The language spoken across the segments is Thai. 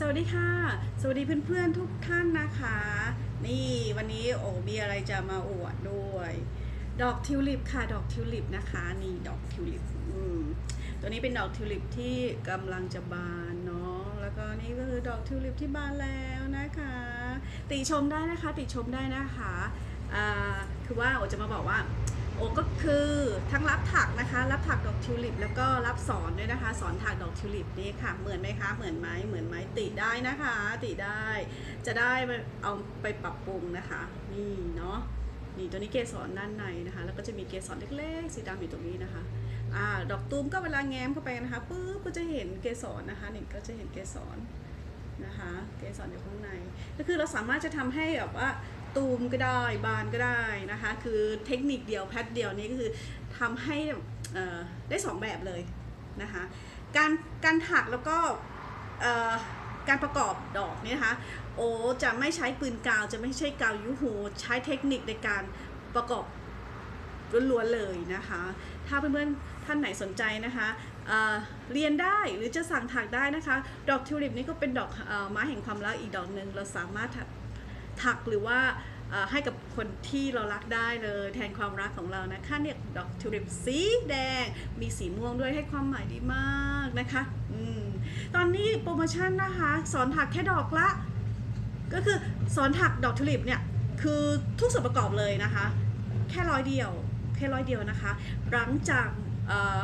สวัสดีค่ะ สวัสดีเพื่อนๆทุกท่านนะคะ นี่วันนี้โอ้มีอะไรจะมาอวดด้วย ดอกทิวลิปค่ะ ดอกทิวลิปนะคะ นี่ดอกทิวลิปอืมตัวนี้เป็นดอกทิวลิปที่กำลังจะบานเนาะ แล้วก็นี่ก็คือดอกทิวลิปที่บานแล้วนะคะ ติชมได้นะคะ ติชมได้นะคะอ่าคือว่าโอจะมาบอกว่า โอ้ก็คือทั้งรับถักนะคะ รับถักดอกทิวลิป แล้วก็รับสอนด้วยนะคะ สอนถักดอกทิวลิปนี่ค่ะ เหมือนไหมคะ เหมือนไหมเหมือนไหมติได้นะคะ ติได้ จะได้เอาไปปรับปรุงนะคะ นี่เนาะ นี่ตัวนี้เกสรด้านในนะคะ แล้วก็จะมีเกสรเล็กๆ สีดำอยู่ตรงนี้นะคะอ่าดอกตูมก็เวลาแง้มเข้าไปนะคะปุ๊บก็จะเห็นเกสรนะคะนี่ก็จะเห็นเกสรนะคะ เกสรอยู่ข้างใน ก็คือเราสามารถจะทำให้แบบว่า ตูมก็ได้บานก็ได้นะคะ คือเทคนิคเดียวแพทเดียวนี้ก็คือทำให้ได้สองแบบเลยนะคะการการถักแล้วก็การประกอบดอกนี่นะคะโอจะไม่ใช้ปืนกาวจะไม่ใช่กาวยูหูใช้เทคนิคในการประกอบล้วนๆเลยนะคะ ถ้าเพื่อนๆท่านไหนสนใจนะคะเเรียนได้หรือจะสั่งถักได้นะคะ ดอกทิวลิปนี่ก็เป็นดอกอไม้แห่งความรักอีกดอกหนึ่งเราสามารถ ถักหรือว่าให้กับคนที่เรารักได้เลยแทนความรักของเรานะคะเนี่ยดอกทิวลิปสีแดง มีสีม่วงด้วยให้ความหมายดีมากนะคะอืมตอนนี้โปรโมชั่นนะคะ สอนถักแค่ดอกละ ก็คือสอนถักดอกทิวลิปเนี่ยคือทุกส่วนประกอบเลยนะคะ แค่ร้อยเดียวแค่ร้อยเดียวนะคะ หลังจากเอ่อ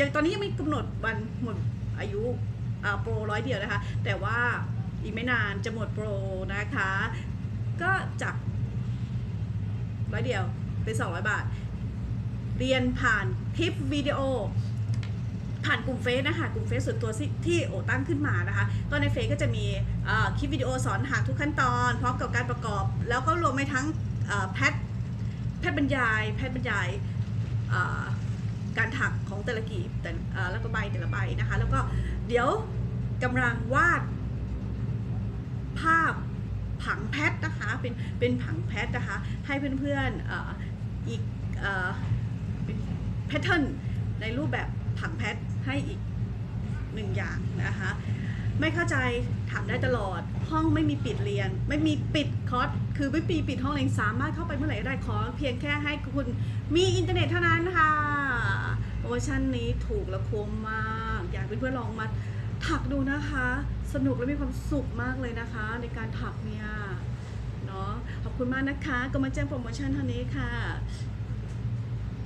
ยังตอนนี้ยังไม่กำหนดวันหมดอายุอ่อโปรร้อยเดียวนะคะ แต่ว่า อีกไม่นานจะหมดโปรนะคะ ก็จากร้อยเดียวเป็น 200 บาท เรียนผ่านคลิปวิดีโอ ผ่านกลุ่มเฟซนะคะกลุ่มเฟซส่วนตัวที่โอตั้งขึ้นมานะคะก็ในเฟซก็จะมีคลิปวิดีโอสอนหักทุกขั้นตอนพร้อมกับการประกอบ แล้วก็รวมไปทั้งแพทแพทบรรยาย แพทบรรยายการถักของแต่ละกีบแต่แล้วก็ใบแต่ละใบนะคะ แล้วก็เดี๋ยวกำลังวาด ภาพผังแพทนะคะเป็นเป็นผังแพทนะคะให้เพื่อนๆอ่ออีกเป็นแพทเทิร์นในรูปแบบผังแพทให้อีกหนึ่งอย่างนะคะไม่เข้าใจถามได้ตลอดห้องไม่มีปิดเรียน ไม่มีปิดคอร์สคือไม่ปีปิดห้องเรียนสามารถเข้าไปเมื่อไหร่ก็ได้ขอเพียงแค่ให้คุณมีอินเทอร์เน็ตเท่านั้นค่ะโปรโมชั่นนี้ถูกและคุ้มมาก อยากให้เพื่อนๆลองมา ถักดูนะคะ สนุกและมีความสุขมากเลยนะคะ ในการถักเนี่ยเนาะขอบคุณมากนะคะ ก็มาแจ้งโปรโมชั่นเท่านี้ค่ะ